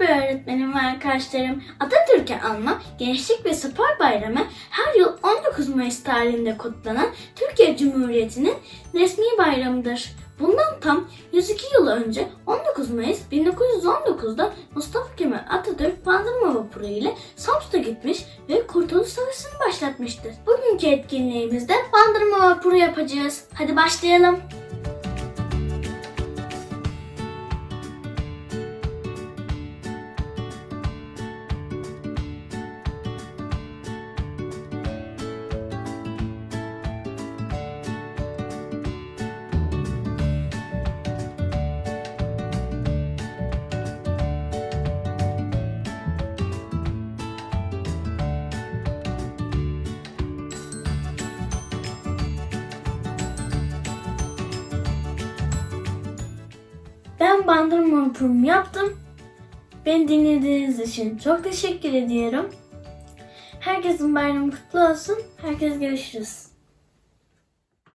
Merhaba öğretmenim ve arkadaşlarım. Atatürk'e anma Gençlik ve Spor Bayramı her yıl 19 Mayıs tarihinde kutlanan Türkiye Cumhuriyeti'nin resmi bayramıdır. Bundan tam 102 yıl önce 19 Mayıs 1919'da Mustafa Kemal Atatürk Bandırma Vapuru ile Samsun'a gitmiş ve Kurtuluş Savaşı'nı başlatmıştır. Bugünkü etkinliğimizde Bandırma Vapuru yapacağız. Hadi başlayalım. Ben bandırma vapurumu yaptım. Beni dinlediğiniz için çok teşekkür ediyorum. Herkesin bayramı kutlu olsun. Herkes görüşürüz.